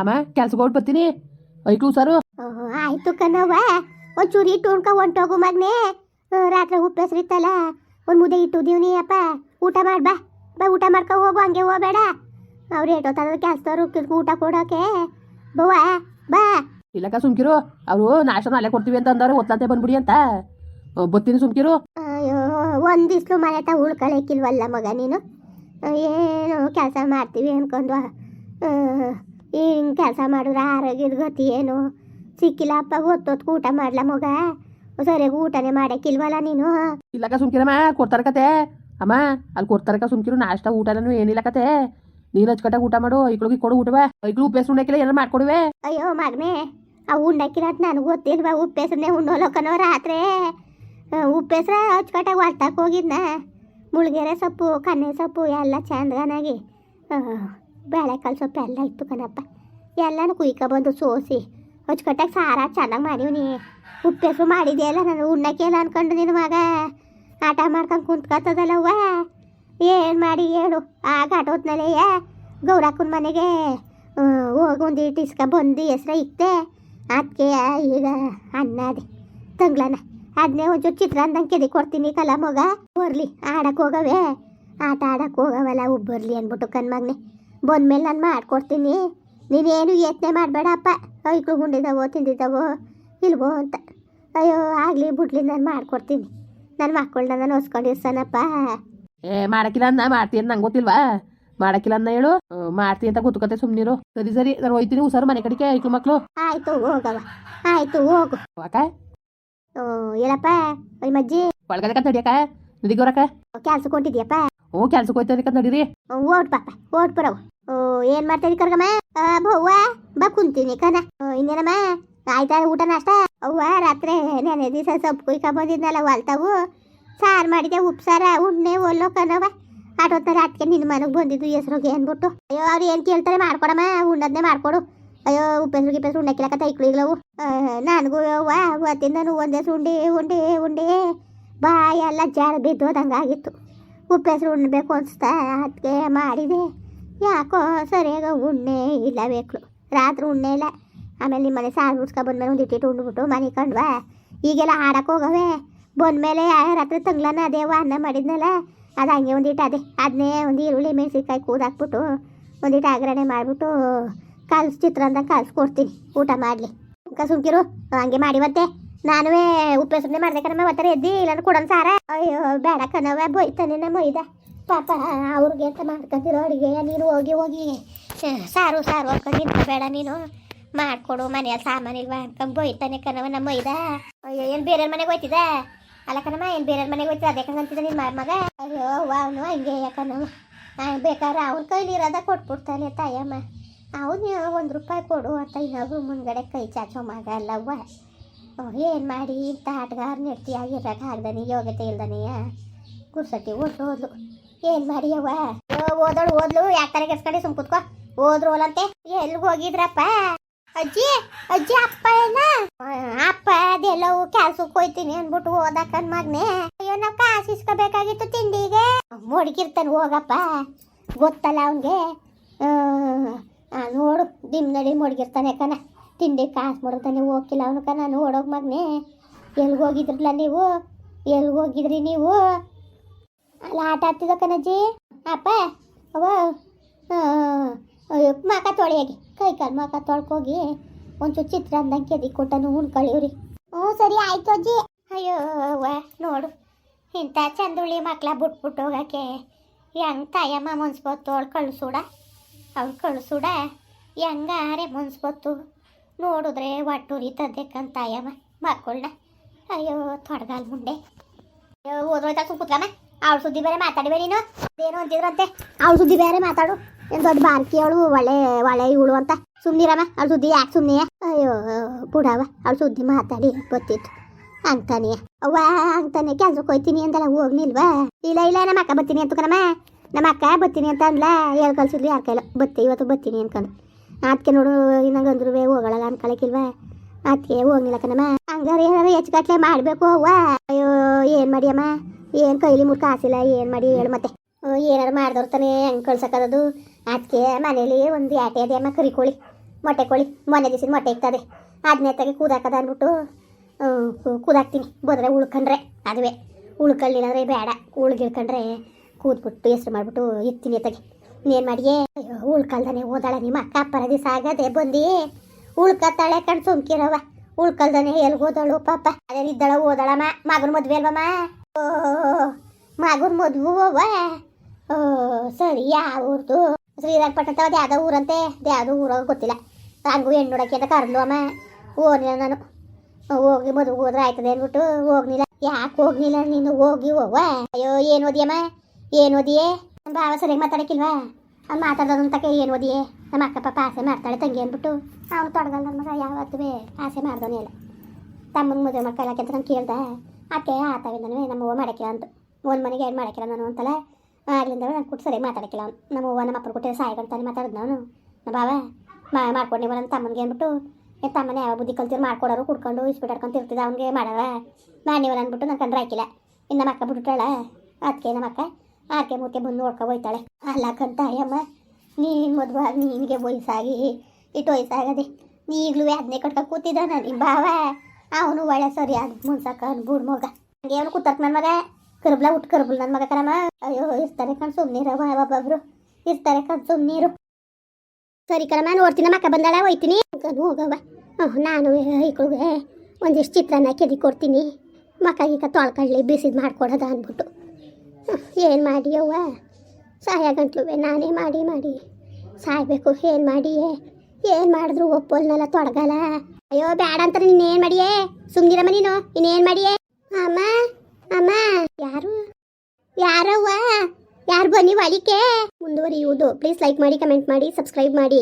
ಅಮ್ಮ ಕೆಲ್ಸಕ್ಕೆ ಕೊಟ್ಟು ಬರ್ತೀನಿ. ಐಕ್ಳು ಸರು. ಆಯ್ತು ಆಯ್ತು ಕಣವ್ವ. ಒಂಚೂರು ಇಟ್ಟು ಉಣ್ಕ ಹೊಂಟೋಗು ಮಗ್ನೆ. ರಾತ್ರಿ ಉಪ್ಪು ಹೆಸರಿತ್ತಲ್ಲ ಒಂದು ಮುದ್ದೆ ಇಟ್ಟು ದೀವ್ನಿ ಅಪ್ಪ. ಊಟ ಮಾಡ್ ಬಾ. ಬಾ ಊಟ ಮಾಡ್ಕೊ ಹೋಗು ಹಂಗೆ ಹೋಗ್ಬೇಡ. ಅವ್ರು ಏಟೋತಾರ ಕೆಲ್ಸದವ್ರು ಊಟ ಕೊಡೋಕೆ. ಬವ್ವ ಬಾ. ಇಲ್ಲಕ್ಕ ಸುಮ್ಕಿರು ಅವರು ನಾಷ್ಟ ಅಲ್ಲೇ ಕೊಡ್ತೀವಿ ಅಂತ ಅಂದವ್ರೆ ಒತ್ತಂತೆ ಬಂದ್ಬಿಡಿ ಅಂತ. ಬರ್ತೀನಿ ಸುಮ್ಕಿರು. ಅಯ್ಯೋ ಒಂದಿಸ್ಲು ಮನೆ ತ ಉಳ್ಕೊಳಕ್ಕಿಲ್ವಲ್ಲ ಮಗ ನೀನು? ಏನು ಕೆಲಸ ಮಾಡ್ತೀವಿ ಅನ್ಕೊಂಡು ಹಿಂಗೆ ಕೆಲಸ ಮಾಡಿದ್ರೆ ಆರೋಗ್ಯದ ಗತಿ ಏನು? ಸಿಕ್ಕಿಲ್ಲ ಅಪ್ಪ ಹೊತ್ತೊತ್ತು ಊಟ ಮಾಡ್ಲ ಮಗ. ಸರಿಯಾಗಿ ಊಟನೇ ಮಾಡಕ್ಕಿಲ್ವಲ್ಲ ನೀನು? ಇಲ್ಲಕ್ಕ ಸುಮ್ಕಿರಮ್ಮ ಕೊಡ್ತಾರ ಕತೆ. ಅಮ್ಮ ಅಲ್ಲಿ ಕೊಡ್ತಾರಕ್ಕ ಸುಮ್ಕಿರು ನಾಷ್ಟ ಊಟನೂ ಏನಿಲ್ಲ ಕತೆ. ನೀನು ಹಚ್ಕಟ್ಟಾಗ ಊಟ ಮಾಡು ಐಕ್ಳಿಗೆ ಕೊಡು ಊಟವ. ಐಕ್ಳು ಉಪ್ಪೇಸ್ ಉಣ್ಣಕ್ಕಿಲ್ಲ ಏನಾರು ಮಾಡ್ಕೊಡುವೆ. ಅಯ್ಯೋ ಮಗನೇ ಆ ಉಂಡಕ್ಕಿಲ್ಲ ನಾನು ನನಗೆ ಗೊತ್ತಿಲ್ವ ಉಪ್ಪೆಸ್ರನ್ನೇ ಉಣ್ಣೋಲಕ್ಕನೋ ರಾತ್ರಿ. ಉಪ್ಪೆಸ್ರ ಹಚ್ಕಟ್ಟಾಗ ಹೊಲ್ತಾಕ ಹೋಗಿದ್ನ. ಮುಳುಗೆರೆ ಸೊಪ್ಪು ಕನ್ನೆ ಸೊಪ್ಪು ಎಲ್ಲ ಚಂದಗನಾಗಿ. ಬೇಳೆಕಾಳು ಸೊಪ್ಪು ಎಲ್ಲ ಇತ್ತು ಕಣಪ್ಪ. ಎಲ್ಲನೂ ಕುಯ್ಕೊ ಬಂದು ಸೋಸಿ. ಅಚ್ಚುಕಟ್ಟಾಗಿ ಸಾರ ಚೆನ್ನಾಗಿ ಮಾಡೀವ್ನಿ. ಉಪ್ಪೆಸು ಮಾಡಿದೆಯಲ್ಲ ನಾನು? ಉಣ್ಣಕ್ಕೆಲ್ಲ ಅನ್ಕೊಂಡು ನಿನ್ನ ಮಗ. ಆಟ ಮಾಡ್ಕೊಂಡು ಕುಂತ್ಕೊತದಲ್ಲವ್ವ ಏನು ಮಾಡಿ ಹೇಳು? ಆಗ ಆಟೋದ್ನಲ್ಲೇ ಗೌರಕ್ಕನ ಮನೆಗೆ ಹೋಗಿ ಒಂದು ಇಟ್ಟು ಬಂದು ಹೆಸ್ರ ಇಕ್ತೆ ಅದಕ್ಕೆ ಈಗ ಅನ್ನ ಅದೇ. ತಂಗ್ಳನ ಅದನ್ನೇ ಒಂಚೂರು ಚಿತ್ರಾನ್ನ ಕೆದಿ ಕೊಡ್ತೀನಿ ಕಲ ಮಗ. ಬರ್ಲಿ ಆಡಕ್ಕೆ ಹೋಗವೆ. ಆಟ ಆಡಕ್ಕೆ ಹೋಗವಲ್ಲ, ಉಬ್ಬರ್ಲಿ ಅಂದ್ಬಿಟ್ಟು ಕಣ್ಮಗ್ನೆ. ಬಂದ್ಮೇಲೆ ನಾನು ಮಾಡ್ಕೊಡ್ತೀನಿ. ನೀನೇನು ಯತ್ನೆ ಮಾಡಬೇಡಪ್ಪ ಐಕ್ಳು ಗುಂಡಿದಾವೋ ತಿಂದಿದ್ದಾವೋ ಇಲ್ವೋ ಅಂತ. ಅಯ್ಯೋ ಆಗಲಿ ಬಿಡ್ಲಿ ನಾನು ಮಾಡ್ಕೊಡ್ತೀನಿ. ನನ್ನ ಮಕ್ಕಳನ್ನ ನಾನು ಹೊಸ್ಕೊಂಡಿರ್ಸನಪ್ಪ ಏ ಮಾಡಕ್ಕಿಲ್ಲ ಅನ್ನ ಮಾಡ್ತೀನಿ ಅಂತ ನಂಗೆ ಗೊತ್ತಿಲ್ವಾ? ಮಾಡಕ್ಕಿಲ್ಲ ಅನ್ನ ಹೇಳು. ಮಾಡ್ತೀನಿ ಅಂತ ಗೊತ್ತುಕತೆ ಸುಮ್ನಿರು. ಸರಿ ಸರಿ ನಾನು ಹೋಯ್ತೀನಿ ಹುಷಾರು ಮನೆ ಕಡೆಗೆ ಐಕ್ಳು ಮಕ್ಕಳು ಆಯ್ತು ಹೋಗವ ಆಯ್ತು ಹೋಗು. ಅಕ್ಕ? ಓ, ಏನಪ್ಪ? ಅಯ್ಯ ಮಜ್ಜಿ. ಒಳಗಡೆ ಕತ್ ನಡಿಯಕ್ಕ? ನಡಿಗೋರಕ್ಕ ಕೆಲ್ಸಕ್ಕೆ ಹೊಂಟಿದ್ಯಪ್ಪ? ಹ್ಞೂ ಕೆಲ್ಸಕ್ಕೆ ಹೋಯ್ತಾನೆ ಕತ್ ನಡೀರಿ. ಓಟ್ ಪಾಪ ಓಟ್ ಬರವು ಓ ಏನ್ ಮಾಡ್ತಾ ಕರ್ಗಮ್ಮ? ಆ, ಬವ್ವ ಬಾ ಕುಂತೀನಿ ಕನ ಇನ್ನೇನಮ್ಮ? ಆಯ್ತಾ ಊಟ ನಾಷ್ಟ? ಅವ್ವ ರಾತ್ರಿ ನೆನೆ ದಿವಸ ಸೊಪ್ಪು ಕುಯ್ಕ ಬಂದಿದ್ನಲ್ಲ ಹೊಲ್ತಾವು ಸಾರು ಮಾಡಿದೆ ಉಪ್ಪು ಸಾರ ಉಣ್ಣೆ ಒಲ್ಲೋ ಕಣವ ಆಟೋತ್ತಾರೆ ಅದಕ್ಕೆ ನಿನ್ನ ಮನೆಗೆ ಬಂದಿದ್ದು ಹೆಸ್ರಿಗೆ ಅಂದ್ಬಿಟ್ಟು ಅಯ್ಯೋ ಅವ್ರು ಏನು ಕೇಳ್ತಾರೆ ಮಾಡ್ಕೊಡಮ್ಮ ಉಣ್ಣದ್ನೇ ಮಾಡ್ಕೊಡು. ಅಯ್ಯೋ ಉಪ್ಪೆಸ್ರು ಗಿಪ್ಪೆಸ್ರು ಉಣ್ಣಕ್ಕಿಲ್ಲ ತೈಕ್ಳಿಗ್ಲವು ನನಗೂ ಅವ್ವ ಅವತ್ತಿಂದ ಒಂದೇ ಉಂಡಿ ಉಂಡೆ. ಬಾಯ್ ಎಲ್ಲ ಜಾರ ಬಿದ್ದೋದಂಗಾಗಿತ್ತು. ಉಪ್ಪೆಸ್ರು ಉಣ್ಬೇಕು ಅನ್ಸ್ತಾ ಅದಕ್ಕೆ ಮಾಡಿದೆ. ಯಾಕೋ ಸರಿಯಾಗ ಉಣ್ಣೆ ಇಲ್ಲ ಬೇಕು ರಾತ್ರಿ ಉಣ್ಣೆ ಇಲ್ಲ. ಆಮೇಲೆ ನಿಮ್ಮ ಮನೆ ಸಾರು ಉಡ್ಸ್ಕೊ ಬಂದ್ಮೇಲೆ ಒಂದು ಇಟ್ಟಿಟ್ಟು ಉಂಡ್ಬಿಟ್ಟು ಮನೆ ಕಂಡ್ವಾ. ಈಗೆಲ್ಲ ಆಡಕ್ಕೆ ಹೋಗವೆ. ಬಂದ್ಮೇಲೆ ರಾತ್ರಿ ತಂಗ್ಲನ ಅದೇ ಅನ್ನ ಮಾಡಿದ್ನಲ್ಲ, ಅದು ಹಂಗೆ ಒಂದಿಟ್ಟು ಅದೇ. ಅದನ್ನೇ ಒಂದು ಈರುಳ್ಳಿ, ಮೆಣಸಿನ್ಕಾಯಿ ಕೂದಾಕ್ಬಿಟ್ಟು ಒಂದಿಟ್ಟು ಆಗ್ರಣೆ ಮಾಡಿಬಿಟ್ಟು ಕಲ್ಸಿ ಚಿತ್ರಾನ್ನ ಕಲ್ಸಿ ಕೊಡ್ತೀನಿ. ಊಟ ಮಾಡಲಿ. ಸುಮ್ಕಿರು. ಹಂಗೆ ಮಾಡಿ ಮಾಡಿವತ್ತೆ ನಾನುವೇ ಸುಮ್ಮನೆ ಮಾಡ್ದೆ ಕಣಮ್ಮ ಒತ್ತರ ಎದ್ದಿ ಇಲ್ಲಾಂದ್ರೆ ಕೊಡೋಣ ಸಾರ. ಅಯ್ಯೋ, ಬೇಡ ಕಣವ ಬೈತಾನೆ ನಮ್ಮ ಮೈದ ಪಾಪ, ಅವ್ರಿಗೆ ಮಾಡ್ಕೊಂತಿರೋ ಅಡುಗೆ, ನೀನು ಹೋಗಿ ಹೋಗಿ. ಸಾರು ಸಾರು ಅನ್ಕೊಂಡು ಬೇಡ ನೀನು. ಮಾಡ್ಕೊಡು, ಮನೆಯಲ್ಲಿ ಸಾಮಾನು ಇಲ್ವಾ ಅನ್ಕೊಂಡು ಬೈತಾನೆ ಕಣವ ನಮ್ಮ ಮೈದ ಅಯ್ಯೋ, ಏನು ಬೇರೆ ಮನೆಗೆ ಹೋಯ್ತಿದ ಅಲ್ಲ ಕಣಮ್ಮ ಏನು ಬೇರೆ ಮನೆಗೆ ಹೋಯ್ತಿದ ಅದೇ ಕಂಗಂತಿದ್ದ ನಿನ್ನ ಮಗ. ಅಯ್ಯೋ ಅವನು ಹಂಗೆ ಯಾಕನವ ಬೇಕಾದ್ರೆ ಅವ್ನ ಕೈಲಿರೋದ ಕೊಟ್ಬಿಡ್ತಾನೆ ತಾಯಮ್ಮ. ಅವನು ಒಂದು ರೂಪಾಯಿ ಕೊಡು ಅಂತ ಇನ್ನೊಬ್ರು ಮುಂದ್ಗಡೆ ಕೈ ಚಾಚೋ ಮಗ ಅಲ್ಲವ್ವ. ಏನು ಮಾಡಿ, ಇಂಥ ಆಟಗಾರ ನಿರ್ತಿಯಾಗಿರಕ್ಕೆ ಆಗ್ದಾನೆ, ಯೋಗ್ಯತೆ ಇಲ್ದಾನೆಯ? ಓದ್ಲು ಓದ್ಲು ಏನು ಮಾಡಿ ಅವ್ವ? ಅಯ್ಯೋ, ಓದೋಳು ಓದ್ಲು ಯಾಕೆ ಕೆಸ್ಕೊಂಡೆ ಸುಮ್ ಕುತ್ಕೋ. ಓದ್ರು ಓಲಂತೆ ಎಲ್ಲಿ ಹೋಗಿದ್ರಪ್ಪ? ಅಜ್ಜಿ ಅಜ್ಜಿ ಅಪ್ಪ ಏನ? ಅಪ್ಪ ಅದೆಲ್ಲವು ಕೆಲ್ಸಕ್ಕೆ ಹೋಯ್ತೀನಿ ಅನ್ಬಿಟ್ಟು ಓದಕ್ಕನ್ ಮಗ್ನೆ. ಅಯ್ಯೋ ನಾವ್ ಕಾಸು ಇಸ್ಕೋಬೇಕಾಗಿತ್ತು ತಿಂಡಿಗೆ. ಮೊಡ್ಗಿರ್ತಾನೆ ಹೋಗಪ್ಪ. ಗೊತ್ತಲ್ಲ ಅವನಿಗೆ. ನೋಡು ದಿಮ್ ನಡಿ ಮುಡ್ಗಿರ್ತಾನೆ ಕಣ. ತಿಂಡಿ ಕಾಸು ಮುಡ್ತಾನೆ ಹೋಗಿಲ್ಲ ಅವನು ಕಣ. ನೋಡೋಗ್ ಮಗ್ನೆ. ಎಲ್ಗೋಗಿದ್ರಲ್ಲ ನೀವು? ಎಲ್ಗೋಗಿದ್ರಿ ನೀವು? ಅಲ್ಲ ಆಟ ಆಡ್ತಿದ್ದ ಕಣಜ್ಜಿ? ಅಪ್ಪ ಅವ ಮಾಕ ತೊಳೆಯಾಗಿ ಕೈ ಕಾಲು ಮಕ ತೊಳ್ಕೋಗಿ ಒಂಚೂರು ಚಿತ್ರಾನ್ನಂಗೆ ಕೆದಿ ಕೊಟ್ಟನು ಉಣ್ಕೊಳ್ಳಿವ್ರಿ ಹ್ಞೂ, ಸರಿ ಆಯ್ತು ಅಜ್ಜಿ. ಅಯ್ಯೋ, ಅವ್ವ, ನೋಡು. ಇಂಥ ಚಂದುಳ್ಳಿ ಮಕ್ಳ ಬಿಟ್ಬಿಟ್ಟು ಹೋಗಕ್ಕೆ ಹೆಂಗೆ ತಾಯಮ್ಮ ಮುನ್ಸ್ಬೋದು ಅವಳು ಕಳಿಸೂಡ? ಅವ್ಳು ಕಳಿಸೂಡ? ಹೆಂಗಾರೆ ಮುನ್ಸ್ಬೋದು ನೋಡಿದ್ರೆ ಒಟ್ಟು ಉರಿತದೆ ತಾಯಮ್ಮ, ಮಕ್ಕಳನ್ನ. ಅಯ್ಯೋ, ತೊಡಗಾಲ್ ಮುಂಡೆ ಅಯ್ಯೋ ಓದೋಯ್ತಾ ಸುಮ್ ಅವಳ ಸುದ್ದಿ ಬೇರೆ ಮಾತಾಡಿವೆ ನೀನು? ಏನು ಅಂತಿದ್ರಂತೆ. ಅವಳ ಸುದ್ದಿ ಬೇರೆ ಮಾತಾಡು. ಏನು ದೊಡ್ಡ ಬಾರ್ಕಿ ಅವಳು, ಒಳ್ಳೆ ಒಳ್ಳೆ ಇವಳು ಅಂತ. ಸುಮ್ನಿರಮ್ಮ ಅವಳ ಸುದ್ದಿ ಯಾಕೆ ಸುಮ್ಮನೆ ಅಯ್ಯೋ ಬುಡವ ಅವಳ ಸುದ್ದಿ ಮಾತಾಡಿ ಗೊತ್ತಿತ್ತು. ಅಂತಾನೆ. ಅವ್ವ, ಅಂತಾನೆ ಕೆಲ್ಸಕ್ಕೆ ಹೋಯ್ತೀನಿ ಅಂತಲ್ಲ ಹೋಗ್ಲಿಲ್ವಾ? ಇಲ್ಲ ಇಲ್ಲ, ನಮ್ಮ ಅಕ್ಕ ಬರ್ತೀನಿ ಅಂತ ಕಣಮ್ಮ. ನಮ್ಮ ಅಕ್ಕ ಬರ್ತೀನಿ ಅಂತ ಅಂದ್ಲ ಹೇಳ್ ಕಳ್ಸಿದ್ಲು ಯಾರ ಕೈಲ? ಬತ್ತಿ, ಇವತ್ತು ಬರ್ತೀನಿ ಅನ್ಕೊಂಡು. ಅದಕ್ಕೆ ನೋಡು ಇನ್ನಂಗಂದ್ರು ಹೋಗಳಲ್ಲ ಅನ್ಕೊಳಕಿಲ್ವಾ? ಅದಕ್ಕೆ ಹೋಗ್ಲಿಲ್ಲ ಕಣಮ್ಮ. ಹಂಗಾರೆ ಏನಾರ ಹೆಚ್ಚುಗಟ್ಲೆ ಮಾಡಬೇಕು ಅವ್ವ. ಅಯ್ಯೋ, ಏನು ಮಾಡಿಯಮ್ಮ? ಏನು ಕೈಲಿ ಮುಟ್ಕ ಹಾಸಿಲ್ಲ, ಏನು ಮಾಡಿ ಹೇಳು ಮತ್ತೆ. ಏನಾರು ಮಾಡ್ದವ್ರು ತಾನೇ ಹೆಂಗೆ ಕಳ್ಸಕ್ಕದದು ಅದಕ್ಕೆ ಮನೇಲಿ ಒಂದು ಯಾಟೆ ಅದೇ ಅಮ್ಮ ಕರಿಕೋಳಿ ಮೊಟ್ಟೆ ಕೋಳಿ. ಮೊನ್ನೆ ದಿವಸ ಮೊಟ್ಟೆ ಇಕ್ತದೆ ಅದನ್ನೇ ತೆಗೆ ಕೂದಾಕದ ಅಂದ್ಬಿಟ್ಟು ಕೂದಾಕ್ತೀನಿ. ಬೋದ್ರೆ ಉಳ್ಕೊಂಡ್ರೆ, ಅದುವೆ. ಉಳ್ಕೊಳ್ಳಿಲ್ಲ ಅಂದರೆ ಬೇಡ. ಉಳ್ಗಿಳ್ಕೊಂಡ್ರೆ ಕೂದ್ಬಿಟ್ಟು ಹೆಸ್ರು ಮಾಡಿಬಿಟ್ಟು ಇತ್ತೀನಿ ತೆಗೆ ಇನ್ನೇನು ಮಾಡಿಯೇ? ಉಳ್ಕಲ್ದನೆ ಓದಾಳ ನಿಮ್ಮ ಅಪ್ಪರ ದಿವಸ ಆಗದೆ ಬಂದಿ. ಉಳ್ಕತ್ತಾಳೆ ಕಣ್ ಸುಮ್ಕಿರವ ಉಳ್ಕಲ್ದನೆ ಎಲ್ಲಿ ಓದಾಳು ಪಾಪ. ಅದೇ ಇದ್ದಾಳ ಓದಾಳಮ್ಮ ಮಗನ ಮದ್ವೆ ಅಲ್ವಮ್ಮ? ಓ ಮಗನ ಮದ್ವು ಅವ್ವ. ಓ, ಸರಿ ಯಾವ ಊರ್ದು? ಶ್ರೀರಂಗಪಟ್ಟಣ ಅದು ಯಾವ್ದೋ ಊರಂತೆ. ಅದು ಊರಾಗ ಗೊತ್ತಿಲ್ಲ. ಹಂಗೂ ಹೆಣ್ಣು ನೋಡಕ್ಕೆ ಅಂತ ಕರೆದ್ಲು ಅಮ್ಮ. ಹೋಗ್ಲಿಲ್ಲ ನಾನು. ಹೋಗಿ ಮದುವೆ ಹೋದ್ರೆ ಆಯ್ತದೆ ಅಂದ್ಬಿಟ್ಟು ಹೋಗ್ಲಿಲ್ಲ ಯಾಕೆ ಹೋಗ್ಲಿಲ್ಲ ನೀನು? ಹೋಗಿ ಹೋಗುವ. ಅಯ್ಯೋ, ಏನು ಓದಿಯಮ್ಮ? ಏನು ಓದಿಯೇ? ನಮ್ಮ ಭಾವ ಸರಿಯಾಗಿ ಮಾತಾಡಕ್ಕಿಲ್ವಾ? ಅವ್ನು ಮಾತಾಡೋದಂತಕ್ಕೆ ಏನು ಓದಿಯೇ? ನಮ್ಮ ಅಕ್ಕ ಆಸೆ ಮಾಡ್ತಾಳೆ ತಂಗಿ ಅಂದ್ಬಿಟ್ಟು ಅವನು ತೊಡಗಲ್ಲ ನನ್ನ ಮಗ. ಯಾವತ್ತೂ ಆಸೆ ಮಾಡ್ದವನೇ ಇಲ್ಲ. ತಮ್ಮನ ಮದುವೆ ಮಕ್ಕಳಕ್ಕೆ ಅಂತ ನಾನು ಕೇಳ್ದೆ. ಅಕ್ಕೆ ಆತವಿಂದನೂ ನಮ್ಮ ಅವ್ವ ಮಾಡಕ್ಕಿಲ್ಲ ಅಂತ. ಒಂದು ಮನೆಗೆ ಏನು ಮಾಡಕ್ಕಿಲ್ಲ ನಾನು ಅಂತಲ್ಲ. ಆಗ್ಲಿಂದ ನಾನು ಕುಟ್ಟು ಸರಿ ಮಾತಾಡಕ್ಕಿಲ್ಲ ಅವ್ನು. ನಮ್ಮ ಅವ್ವ, ನಮ್ಮ ಅಪ್ಪನ ಕೊಟ್ಟೆ ಸಾಯ್ಗಂತಾನೆ ಮಾತಾಡಿದ್ ನಾನು. ನಮ್ಮ ಬಾವ ಮಾ ಮಾಡ್ಕೊಂಡು ಬರೋ ತಮ್ಮನಿಗೆ ಅಂದ್ಬಿಟ್ಟು ಏನು ತಮ್ಮನೆ ಯಾವ ಬುದ್ಧಿ ಕಲ್ತಿರು ಮಾಡ್ಕೊಡೋರು, ಕುಡ್ಕೊಂಡು ಇಸ್ಬಿಟ್ಟಾಡ್ಕೊಂಡು ತಿರ್ತಿದ್ದ ಅವ್ನಿಗೆ ಮಾಡವ. ನೀವು ಅಂದ್ಬಿಟ್ಟು ನಾನು ಕಂಡ್ರೆ ಹಾಕಿಲ್ಲ. ಇನ್ನು ನಮ್ಮ ಅಕ್ಕ ಬಿಟ್ಬಿಟ್ಟಾಳ. ಅದಕ್ಕೆ ನಮ್ಮ ಅಕ್ಕ ಆಕೆ ಮುಕ್ಕೆ ಬಂದು ನೋಡ್ಕೊ ಹೋಯ್ತಾಳೆ. ಅಲ್ಲ ಕಂತ ಅಯ್ಯಮ್ಮ ನೀನು ಮದುವೆ ಆಗಿ ನಿನಗೆ ವಯಸ್ಸಾಗಿ ಇಟ್ಟು ವಯಸ್ಸಾಗದೆ ನೀ ಈಗಲೂ ಅದನ್ನೇ ಕಟ್ಕೊಂಡು ನಾನು ನಿಮ್ಮ ಬಾವ ಅವನು ಒಳ್ಳೆ ಸರಿ ಅದು ಮುನ್ಸಕ್ಕ ಬೂಡ್ ಮಗ. ಹಂಗೆ ಕೂತಕ್ ನನ್ನ ಮಗ. ಕರ್ಬ್ಲ ಉಟ್ ಕರ್ಬಲ್ ನನ್ನ ಮಗ ಕರಮ ಅಯ್ಯೋ, ಇರ್ತಾರೆ ಕಣ್ ಸುಮ್ಮನಿರವ ಒಬ್ಬೊಬ್ರು ಇರ್ತಾರೆ ಕಣ್ ಸುಮ್ಮನೀರು ಸರಿ ಕಣಮ್ಮ, ನೋಡ್ತೀನಿ ಮಕ್ಕ ಬಂದಾಳ. ಹೋಯ್ತೀನಿ. ಅಂಕನು ಹೋಗವ ಹ್ಞೂ ನಾನು ಈಕಳಿಗೆ ಒಂದಿಷ್ಟು ಚಿತ್ರಾನ್ನ ಕೆದಿ ಕೊಡ್ತೀನಿ. ಮಕ್ಕ ಈಗ ತೊಳ್ಕೊಳ್ಳಿ ಬಿಸಿದು ಮಾಡ್ಕೊಡೋದ ಅಂದ್ಬಿಟ್ಟು. ಏನು ಮಾಡಿ ಅವ್ವ? ಸಾಯ ಗಂಟ್ಲುವೆ, ನಾನೇ ಮಾಡಿ ಮಾಡಿ. ಸಾಯ್ಬೇಕು, ಏನು ಮಾಡಿ ಏನು ಮಾಡಿದ್ರು ಒಪ್ಪೋಲ್ನಲ್ಲ ತೊಡಗಲ್ಲ. ಅಯ್ಯೋ ಬೇಡ ಅಂತ ಅಂತಾರೆ ಏನ್ ಮಾಡಿಯೇ? ಸುಮ್ಮನಿರಮ್ಮ ನೀನು ಇನ್ನೇನ್ ಮಾಡಿಯೇ? ಅಮ್ಮ ಅಮ್ಮ, ಯಾರು? ಯಾರವ್ವ? ಯಾರು ಬನ್ನಿ ಒಳಿಕೆ ಮುಂದುವರಿಯುವುದು. ಪ್ಲೀಸ್ ಲೈಕ್ ಮಾಡಿ ಕಮೆಂಟ್ ಮಾಡಿ ಸಬ್ಸ್ಕ್ರೈಬ್ ಮಾಡಿ.